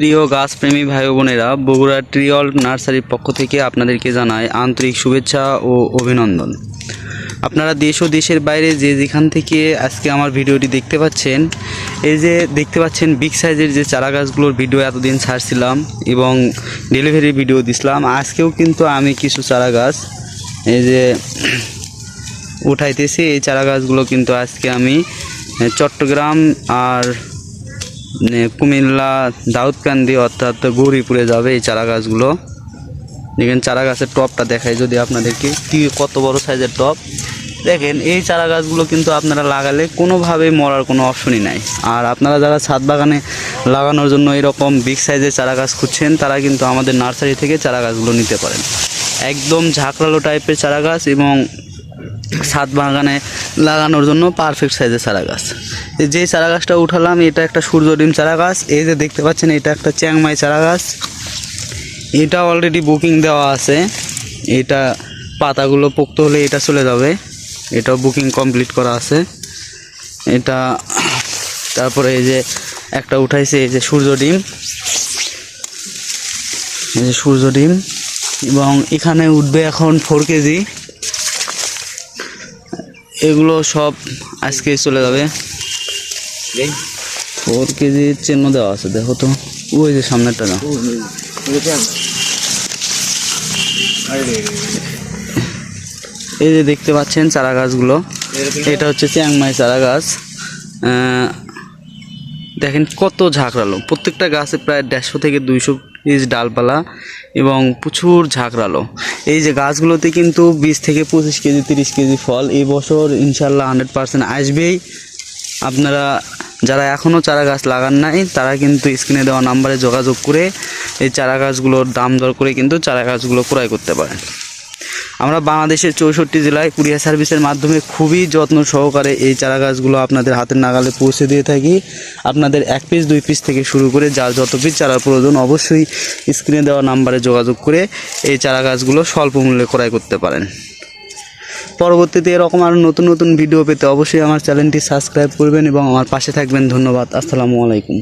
প্রিয় গাছপ্রেমী ভাই বোনেরা, বগুড়া ট্রিয়ল নার্সারির পক্ষ থেকে আপনাদেরকে জানাই আন্তরিক শুভেচ্ছা ও অভিনন্দন। আপনারা দেশ ও দেশের বাইরে যে যেখান থেকে আজকে আমার ভিডিওটি দেখতে পাচ্ছেন, এই যে দেখতে পাচ্ছেন বিগ সাইজের যে চারা গাছগুলোর ভিডিও এতদিন ছাড়ছিলাম এবং ডেলিভারি ভিডিও দিছিলাম, আজকেও কিন্তু আমি কিছু চারা গাছ এই যে উঠাইতেছি। এই চারা গাছগুলো কিন্তু আজকে আমি চট্টগ্রাম আর কুমিল্লা দাউদকান্দি অর্থাৎ গৌরীপুরে যাবে এই চারা গাছগুলো দেখেন চারা গাছের টপটা দেখাই যদি আপনাদেরকে, কি কত বড় সাইজের টপ। দেখেন, এই চারা গাছগুলো কিন্তু আপনারা লাগালে কোনোভাবেই মরার কোনো অপশনই নাই। আর আপনারা যারা ছাদ বাগানে লাগানোর জন্য এরকম বিগ সাইজের চারা গাছ খুঁজছেন, তারা কিন্তু আমাদের নার্সারি থেকে চারা গাছগুলো নিতে পারেন। একদম ঝাঁকড়ালো টাইপের চারা গাছ এবং ছাদ বাগানে লাগানোর জন্য পারফেক্ট সাইজের চারা গাছ যে চারা গাছটা উঠালাম, এটা একটা সূর্য ডিম চারা গাছ এই যে দেখতে পাচ্ছেন, এটা একটা চ্যাংমাই চারা গাছ এটা অলরেডি বুকিং দেওয়া আছে। এটা পাতাগুলো পোক্ত হলে এটা চলে যাবে। এটাও বুকিং কমপ্লিট করা আছে। এটা, তারপরে এই যে একটা উঠাইছে, এই যে সূর্য ডিম। এই যে সূর্য ডিম। এবং এখানে উঠবে এখন ফোর কেজি। এগুলো সব আজকে চলে যাবে। ফোর কেজির চিহ্ন দেওয়া আছে দেখো তো। ওই যে সামনেরটা না। এই যে দেখতে পাচ্ছেন চারা গাছগুলো। এটা হচ্ছে চ্যাংমাই চারা গাছ। দেখেন কত ঝাঁকড়ালো। প্রত্যেকটা গাছে প্রায় দেড়শো থেকে দুইশো পিস ডালপালা এবং প্রচুর ঝাঁকড়ালো। এই যে গাছগুলোতে কিন্তু বিশ থেকে পঁচিশ কেজি, তিরিশ কেজি ফল এই বছর ইনশাল্লাহ হান্ড্রেড পার্সেন্ট আসবেই। আপনারা যারা এখনও চারা গাছ লাগান নাই, তারা কিন্তু স্ক্রিনে দেওয়া নাম্বারে যোগাযোগ করে এই চারা গাছগুলোর দাম দর করে কিন্তু চারা গাছগুলো ক্রয় করতে পারেন। আমরা বাংলাদেশের চৌষট্টি জেলায় কুরিয়ার সার্ভিসের মাধ্যমে খুবই যত্ন সহকারে এই চারা গাছগুলো আপনাদের হাতের নাগালে পৌঁছে দিয়ে থাকি। আপনাদের এক পিস দুই পিস থেকে শুরু করে যার যত পিস চারার প্রয়োজন অবশ্যই স্ক্রিনে দেওয়া নাম্বারে যোগাযোগ করে এই চারা গাছগুলো স্বল্প মূল্যে ক্রয় করতে পারেন। পরবর্তীতে এরকম আরও নতুন নতুন ভিডিও পেতে অবশ্যই আমার চ্যানেলটি সাবস্ক্রাইব করবেন এবং আমার পাশে থাকবেন। ধন্যবাদ। আসসালামু আলাইকুম।